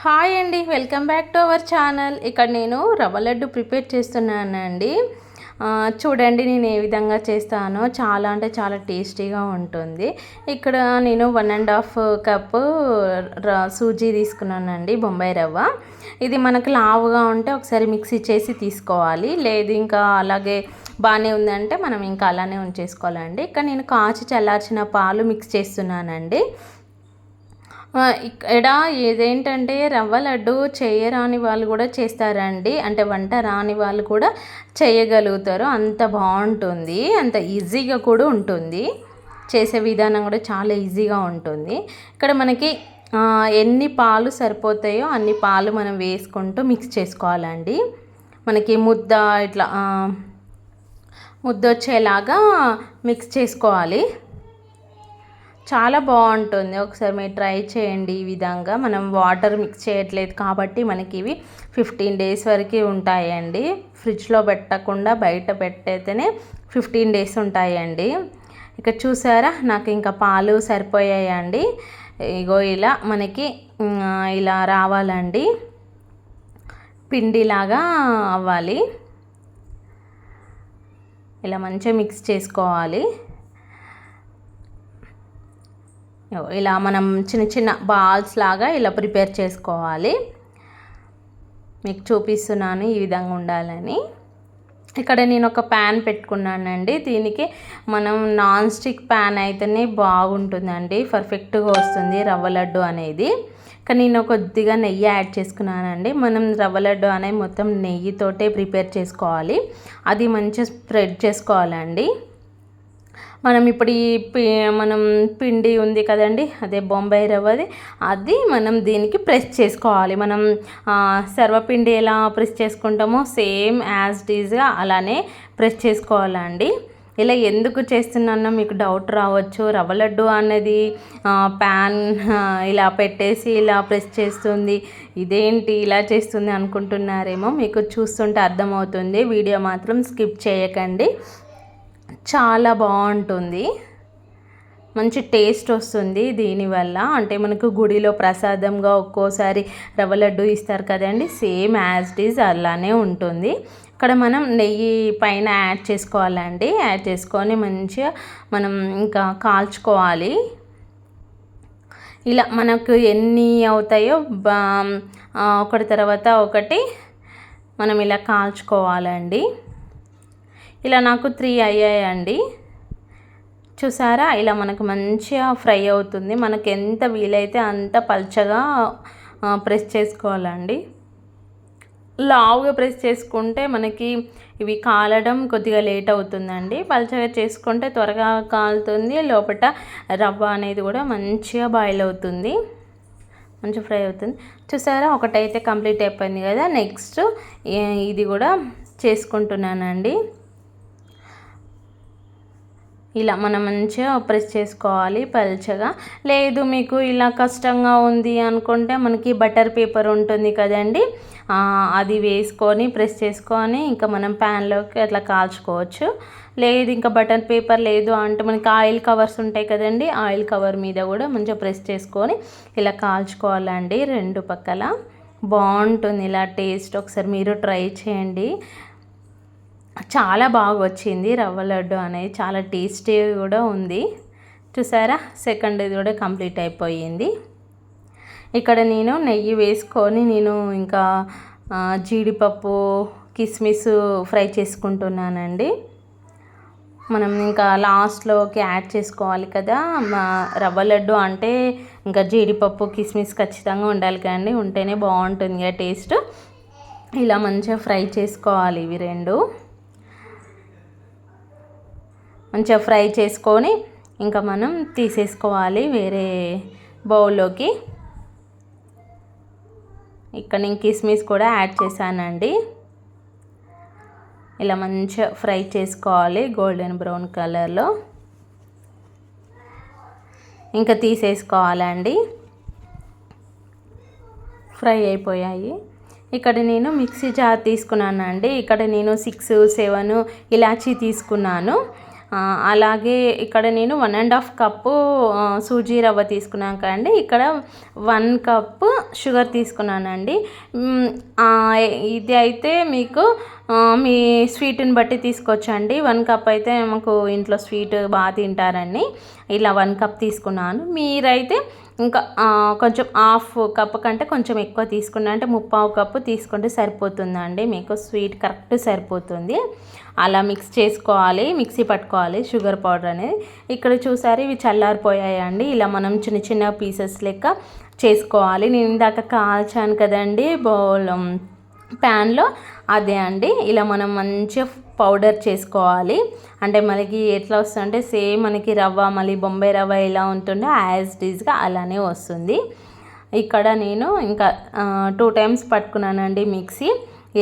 Hi అండి welcome back to our channel. ఇక్కడ నేను రవ్వ లడ్డు ప్రిపేర్ చేస్తున్నానండి. చూడండి నేను ఏ విధంగా చేస్తానో. చాలా అంటే చాలా టేస్టీగా ఉంటుంది. ఇక్కడ నేను one and half cup suji తీసుకున్నానండి బొంబాయి రవ్వ. ఇది మనకు లావుగా ఉంటే ఒకసారి మిక్సీ చేసి తీసుకోవాలి. లేదు ఇంకా అలాగే బాగానే ఉందంటే మనం ఇంకా అలానే ఉంచేసుకోవాలండి. ఇక్కడ నేను కాచి చల్లార్చిన పాలు మిక్స్ చేస్తున్నానండి. ఇక్కడ ఏదేంటంటే రవ్వ లడ్డు చేయరాని వాళ్ళు కూడా చేస్తారండి. అంటే వంట రాని వాళ్ళు కూడా చేయగలుగుతారు. అంత బాగుంటుంది. అంత ఈజీగా కూడా ఉంటుంది. చేసే విధానం కూడా చాలా ఈజీగా ఉంటుంది. ఇక్కడ మనకి ఎన్ని పాలు సరిపోతాయో అన్ని పాలు మనం వేసుకుంటూ మిక్స్ చేసుకోవాలండి. మనకి ముద్ద ఇట్లా ముద్ద వచ్చేలాగా మిక్స్ చేసుకోవాలి. చాలా బాగుంటుంది. ఒకసారి మీరు ట్రై చేయండి ఈ విధంగా. మనం వాటర్ మిక్స్ చేయట్లేదు కాబట్టి మనకి ఇవి ఫిఫ్టీన్ డేస్ వరకు ఉంటాయండి. ఫ్రిడ్జ్లో పెట్టకుండా బయట పెట్టేతేనే ఫిఫ్టీన్ డేస్ ఉంటాయండి. ఇక చూసారా? నాకు ఇంకా పాలు సరిపోయాయండి. ఇగో ఇలా మనకి ఇలా రావాలండి. పిండిలాగా అవ్వాలి. ఇలా మంచిగా మిక్స్ చేసుకోవాలి. ఇలా మనం చిన్న చిన్న బాల్స్ లాగా ఇలా ప్రిపేర్ చేసుకోవాలి. మీకు చూపిస్తున్నాను ఈ విధంగా ఉండాలని. ఇక్కడ నేను ఒక ప్యాన్ పెట్టుకున్నానండి. దీనికి మనం నాన్ స్టిక్ ప్యాన్ అయితేనే బాగుంటుందండి. పర్ఫెక్ట్గా వస్తుంది రవ్వ లడ్డు అనేది. కానీ నేను కొద్దిగా నెయ్యి యాడ్ చేసుకున్నానండి. మనం రవ్వ లడ్డు అనేది మొత్తం నెయ్యితోటే ప్రిపేర్ చేసుకోవాలి. అది మంచిగా స్ప్రెడ్ చేసుకోవాలండి. మనం ఇప్పుడు ఈ పి మనం పిండి ఉంది కదండి అదే బొంబాయి రవ్వది అది మనం దీనికి ప్రెస్ చేసుకోవాలి. మనం సర్వపిండి ఎలా ప్రెస్ చేసుకుంటామో సేమ్ యాజ్ డీజ్గా అలానే ప్రెస్ చేసుకోవాలండి. ఇలా ఎందుకు చేస్తున్నానో మీకు డౌట్ రావచ్చు. రవ్వ లడ్డు అనేది ప్యాన్ ఇలా పెట్టేసి ఇలా ప్రెస్ చేస్తుంది. ఇదేంటి ఇలా చేస్తుంది అనుకుంటున్నారేమో మీకు చూస్తుంటే అర్థమవుతుంది. వీడియో మాత్రం స్కిప్ చేయకండి. చాలా బాగుంటుంది. మంచి టేస్ట్ వస్తుంది దీనివల్ల. అంటే మనకు గుడిలో ప్రసాదంగా ఒక్కోసారి రవ్వ లడ్డు ఇస్తారు కదండి సేమ్ యాజ్ ఇట్ అలానే ఉంటుంది. ఇక్కడ మనం నెయ్యి పైన యాడ్ చేసుకోవాలండి. యాడ్ చేసుకొని మంచిగా మనం ఇంకా కాల్చుకోవాలి. ఇలా మనకు ఎన్ని అవుతాయో ఒకటి తర్వాత ఒకటి మనం ఇలా కాల్చుకోవాలండి. ఇలా నాకు త్రీ అయ్యాయండి. చూసారా? ఇలా మనకు మంచిగా ఫ్రై అవుతుంది. మనకు ఎంత వీలైతే అంత పల్చగా ప్రెస్ చేసుకోవాలండి. లావుగా ప్రెస్ చేసుకుంటే మనకి ఇవి కాలడం కొద్దిగా లేట్ అవుతుందండి. పల్చగా చేసుకుంటే త్వరగా కాలుతుంది. లోపల రవ్వ అనేది కూడా మంచిగా బాయిల్ అవుతుంది. మంచిగా ఫ్రై అవుతుంది. చూసారా? ఒకటైతే కంప్లీట్ అయిపోయింది కదా. నెక్స్ట్ ఇది కూడా చేసుకుంటున్నానండి. ఇలా మనం మంచిగా ప్రెస్ చేసుకోవాలి పల్చగా. లేదు మీకు ఇలా కష్టంగా ఉంది అనుకుంటే మనకి బటర్ పేపర్ ఉంటుంది కదండి. అది వేసుకొని ప్రెస్ చేసుకొని ఇంకా మనం ప్యాన్లోకి అట్లా కాల్చుకోవచ్చు. లేదు ఇంకా బటర్ పేపర్ లేదు అంటే మనకి ఆయిల్ కవర్స్ ఉంటాయి కదండి. ఆయిల్ కవర్ మీద కూడా మంచిగా ప్రెస్ చేసుకొని ఇలా కాల్చుకోవాలండి రెండు పక్కల. బాగుంటుంది ఇలా టేస్ట్. ఒకసారి మీరు ట్రై చేయండి. చాలా బాగా వచ్చింది రవ్వ లడ్డు అనేది. చాలా టేస్టీ కూడా ఉంది. చూసారా? సెకండ్ ఇది కూడా కంప్లీట్ అయిపోయింది. ఇక్కడ నేను నెయ్యి వేసుకొని నేను ఇంకా జీడిపప్పు కిస్మిస్ ఫ్రై చేసుకుంటున్నానండి. మనం ఇంకా లాస్ట్లోకి యాడ్ చేసుకోవాలి కదా. మా రవ్వ లడ్డు అంటే ఇంకా జీడిపప్పు కిస్మిస్ ఖచ్చితంగా ఉండాలి కదండి. ఉంటేనే బాగుంటుంది కదా టేస్ట్. ఇలా మంచిగా ఫ్రై చేసుకోవాలి ఇవి రెండు. మంచిగా ఫ్రై చేసుకొని ఇంకా మనం తీసేసుకోవాలి వేరే బౌల్లోకి. ఇక్కడ నేను కిస్మిస్ కూడా యాడ్ చేశానండి. ఇలా మంచిగా ఫ్రై చేసుకోవాలి గోల్డెన్ బ్రౌన్ కలర్లో. ఇంకా తీసేసుకోవాలండి. ఫ్రై అయిపోయాయి. ఇక్కడ నేను మిక్సీ జార్ తీసుకున్నానండి. ఇక్కడ నేను సిక్స్ సెవెన్ ఇలాచీ తీసుకున్నాను. అలాగే ఇక్కడ నేను one and half cup suji రవ్వ తీసుకున్నాను అండి ఇక్కడ వన్ కప్పు షుగర్ తీసుకున్నానండి. ఇది అయితే మీకు మీ స్వీట్ని బట్టి తీసుకోవచ్చండి వన్ కప్ అయితే మాకు ఇంట్లో స్వీట్ బాగా తింటారండి. ఇలా వన్ కప్ తీసుకున్నాను. మీరైతే ఇంకా కొంచెం హాఫ్ కప్ కంటే కొంచెం ఎక్కువ తీసుకున్నా అంటే ముప్పావు కప్పు తీసుకుంటే సరిపోతుందండి. మీకు స్వీట్ కరెక్ట్ సరిపోతుంది. అలా మిక్స్ చేసుకోవాలి మిక్సీ పట్టుకోవాలి షుగర్ పౌడర్ అనేది. ఇక్కడ చూసారు ఇవి చల్లారిపోయాయండి. ఇలా మనం చిన్న చిన్న పీసెస్ లెక్క చేసుకోవాలి. నేను ఇందాక కాల్చాను కదండి బౌల్ ప్యాన్లో అదే అండి. ఇలా మనం మంచిగా పౌడర్ చేసుకోవాలి. అంటే మనకి ఎట్లా వస్తుందంటే సేమ్ మనకి రవ్వ మళ్ళీ బొంబాయి రవ్వ ఎలా ఉంటుందో యాజ్ డీజ్గా అలానే వస్తుంది. ఇక్కడ నేను ఇంకా టూ టైమ్స్ పట్టుకున్నానండి మిక్సీ.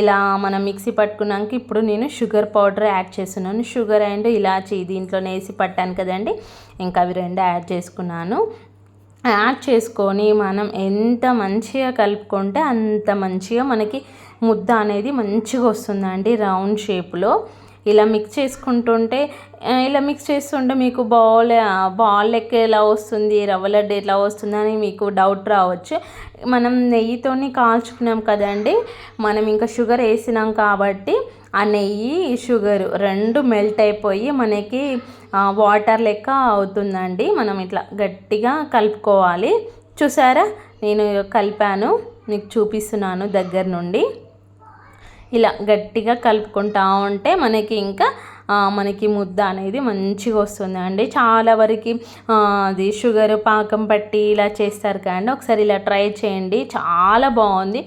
ఇలా మనం మిక్సీ పట్టుకున్నాక ఇప్పుడు నేను షుగర్ పౌడర్ యాడ్ చేస్తున్నాను. షుగర్ అండ్ ఇలాచి దీంట్లోనే వేసి పట్టాను కదండి. ఇంకా అవి రెండు యాడ్ చేసుకున్నాను. యాడ్ చేసుకొని మనం ఎంత మంచిగా కలుపుకుంటే అంత మంచిగా మనకి ముద్ద అనేది మంచిగా వస్తుందండి రౌండ్ షేప్లో. ఇలా మిక్స్ చేసుకుంటుంటే ఇలా మిక్స్ చేస్తుంటే మీకు బాల్ బాల్ లెక్క ఎలా వస్తుంది రవ్వ లడ్డు ఎలా వస్తుంది అని మీకు డౌట్ రావచ్చు. మనం నెయ్యితోని కాల్చుకున్నాం కదండి మనం ఇంకా షుగర్ వేసినాం కాబట్టి ఆ నెయ్యి షుగర్ రెండు మెల్ట్ అయిపోయి మనకి వాటర్ లెక్క అవుతుందండి. మనం ఇట్లా గట్టిగా కలుపుకోవాలి. చూసారా? నేను కలిపాను మీకు చూపిస్తున్నాను దగ్గర నుండి. ఇలా గట్టిగా కలుపుకుంటా ఉంటే మనకి ఇంకా మనకి ముద్ద అనేది మంచిగా వస్తుంది. అండి చాలా వరకు అది షుగర్ పాకం పట్టి ఇలా చేస్తారు కానీ ఒకసారి ఇలా ట్రై చేయండి. చాలా బాగుంది.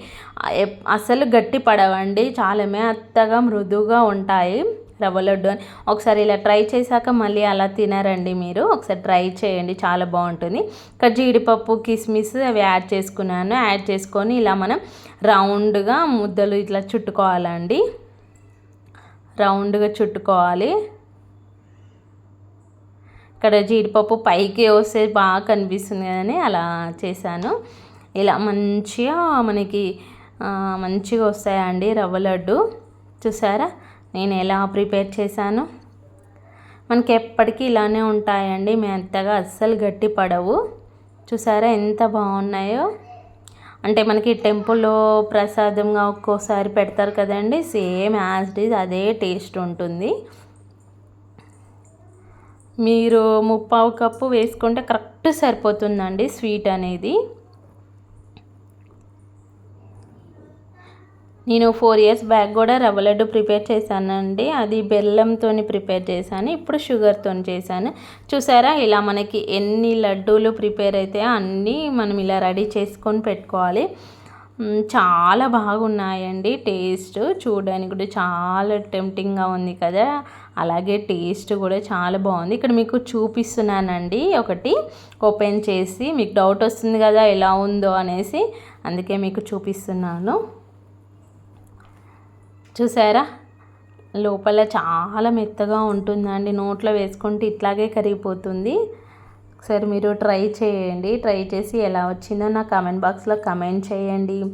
అసలు గట్టి పడవండి. చాలా మెత్తగా మృదువుగా ఉంటాయి. రవ్వ లడ్డు అని. ఒకసారి ఇలా ట్రై చేశాక మళ్ళీ అలా తినారండి మీరు. ఒకసారి ట్రై చేయండి చాలా బాగుంటుంది. ఇక్కడ జీడిపప్పు కిస్మిస్ అవి యాడ్ చేసుకున్నాను. యాడ్ చేసుకొని ఇలా మనం రౌండ్గా ముద్దలు ఇట్లా చుట్టుకోవాలండి. రౌండ్గా చుట్టుకోవాలి. ఇక్కడ జీడిపప్పు పైకి వస్తే బాగా కనిపిస్తుంది కదని అలా చేశాను. ఇలా మంచిగా మనకి మంచిగా వస్తాయండి రవ్వ లడ్డు. చూసారా? నేను ఎలా ప్రిపేర్ చేశాను? మనకి ఎప్పటికీ ఇలానే ఉంటాయండి. మెత్తగా అస్సలు గట్టి పడవు. చూసారా ఎంత బాగున్నాయో? అంటే మనకి టెంపుల్లో ప్రసాదంగా ఒక్కోసారి పెడతారు కదండి. సేమ్ యాజ్ డీజ్ అదే టేస్ట్ ఉంటుంది. మీరు ముప్పావు కప్పు వేసుకుంటే కరెక్ట్ సరిపోతుందండి స్వీట్ అనేది. నేను ఫోర్ ఇయర్స్ బ్యాక్ కూడా రవ్వ లడ్డు ప్రిపేర్ చేశానండి. అది బెల్లంతో ప్రిపేర్ చేశాను ఇప్పుడు షుగర్తో చేశాను. చూసారా ఇలా మనకి ఎన్ని లడ్డూలు ప్రిపేర్ అయితే అన్నీ మనం ఇలా రెడీ చేసుకొని పెట్టుకోవాలి. చాలా బాగున్నాయండి టేస్ట్. చూడడానికి కూడా చాలా టెంప్టింగ్గా ఉంది కదా. అలాగే టేస్ట్ కూడా చాలా బాగుంది. ఇక్కడ మీకు చూపిస్తున్నానండి ఒకటి. ఓపెన్ చేసి మీకు డౌట్ వస్తుంది కదా ఎలా ఉందో అనేసి అందుకే మీకు చూపిస్తున్నాను. చూసారా? లోపల చాలా మెత్తగా ఉంటుందండి. నోట్లో వేసుకుంటే ఇట్లాగే కరిగిపోతుంది. ఒకసారి మీరు ట్రై చేయండి. ట్రై చేసి ఎలా వచ్చిందో నా కమెంట్ బాక్స్లో కమెంట్ చేయండి.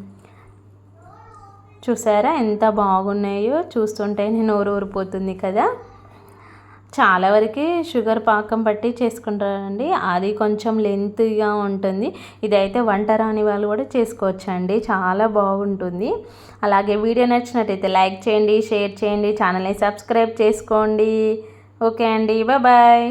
చూసారా? ఎంత బాగున్నాయో చూస్తుంటే నేను ఊరు ఊరిపోతుంది కదా. చాలా వరకు షుగర్ పాకం పట్టి చేసుకుంటారండి. అది కొంచెం లెంత్గా ఉంటుంది. ఇదైతే వంట రాని వాళ్ళు కూడా చేసుకోవచ్చండి. చాలా బాగుంటుంది. అలాగే వీడియో నచ్చినట్టయితే లైక్ చేయండి షేర్ చేయండి ఛానల్ని సబ్స్క్రైబ్ చేసుకోండి. ఓకే అండి. బాయ్.